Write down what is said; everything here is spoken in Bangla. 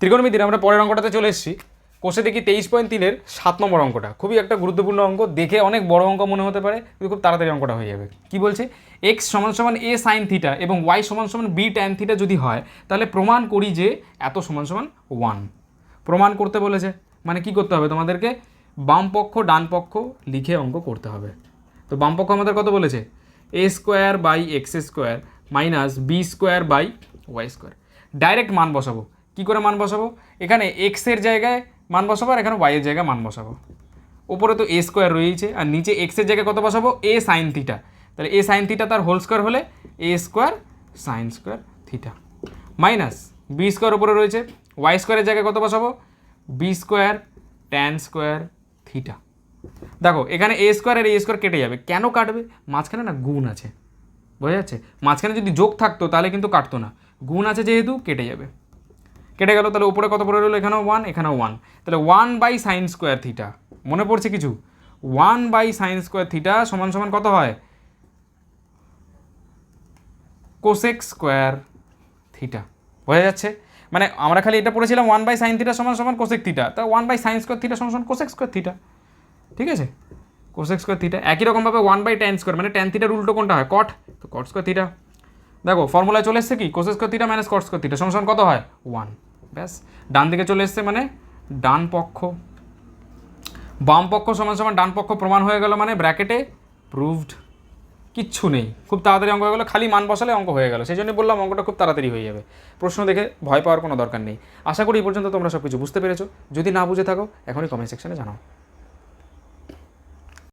ত্রিকোণমিতির আমরা পরের অঙ্কটাতে চলে এসেছি। কোষে দেখি তেইশ পয়েন্ট তিনের সাত নম্বর অঙ্কটা। খুবই একটা গুরুত্বপূর্ণ অঙ্ক, দেখে অনেক বড় অঙ্ক মনে হতে পারে, কিন্তু খুব তাড়াতাড়ি অঙ্কটা হয়ে যাবে। কি বলছে? এক্স সমান সমান এ সাইন থিটা এবং ওয়াই সমান সমান বি ট্যান থিটা যদি হয়, তাহলে প্রমাণ করি যে এত সমান সমান ওয়ান প্রমাণ করতে বলেছে। মানে কি করতে হবে? তোমাদেরকে বাম পক্ষ, ডান পক্ষ লিখে অঙ্ক করতে হবে। তো বাম পক্ষ আমাদের কত বলেছে? A square by x square minus b square by y square direct মান বসাবো। কি করে মান বসাবো? এখানে এক্সের জায়গায় মান বসাবো আর এখানে ওয়াইয়ের জায়গায় মান বসাবো। উপরে তো এ স্কোয়ার রয়েছে আর নিচে এক্সের জায়গায় কত বসাবো? এ সাইন থিটা তাহলে এ সাইন থিটা তার হোল স্কোয়ার হলে a square sine square theta minus b square উপরে রয়েছে ওয়াই স্কোয়ারের জায়গায় কত বসাবো? B square tan square theta দেখো, এখানে এ স্কোয়ার আর এ স্কোয়ার কেটে যাবে। কেন কাটবে? মাঝখানে না গুণ আছে। বোঝা যাচ্ছে? মাঝখানে যদি যোগ থাকতো তাহলে কিন্তু কাটতো না। গুণ আছে যেহেতু, কেটে যাবে। কেটে গেল, তাহলে উপরে কত পড়ে রইল? এখানেও ওয়ান এখানেও ওয়ান তাহলে one by sine square theta মনে পড়ছে কিছু? One by sine square theta সমান সমান কত হয়? কোসেক স্কোয়ার থিটা বোঝা যাচ্ছে? মানে আমরা খালি এটা পড়েছিলাম ওয়ান বাই সাইন থিটা সমান সমান কোসেক থিটা তা one by sine square theta সমান সমান কোসেক স্কোয়ার থিটা ঠিক আছে? কোসেক স্কোয়ার থিটা একই রকমভাবে ওয়ান বাই ট্যান স্কোয়ার মানে ট্যান থিটার উল্টো কোনটা হয়? কট তো কট স্কোয়ার থিটা দেখো ফর্মুলায় চলে এসছে কি? Cosec square theta minus cot square theta সমান সমান কত হয়? ওয়ান ব্যাস, ডান দিকে চলে এসছে মানে ডান পক্ষ। বাম পক্ষ সমান সমান ডান পক্ষ প্রমাণ হয়ে গেল মানে ব্র্যাকেটে প্রুভড কিচ্ছু নেই। খুব তাড়াতাড়ি অঙ্ক হয়ে গেলো, খালি মান বসালে অঙ্ক হয়ে গেল। সেই জন্য বললাম অঙ্কটা খুব তাড়াতাড়ি হয়ে যাবে। প্রশ্ন দেখে ভয় পাওয়ার কোনো দরকার নেই। আশা করি এই পর্যন্ত তোমরা সব কিছু বুঝতে পেরেছ। যদি না বুঝে থাকো, এখনই কমেন্ট সেকশনে জানাও।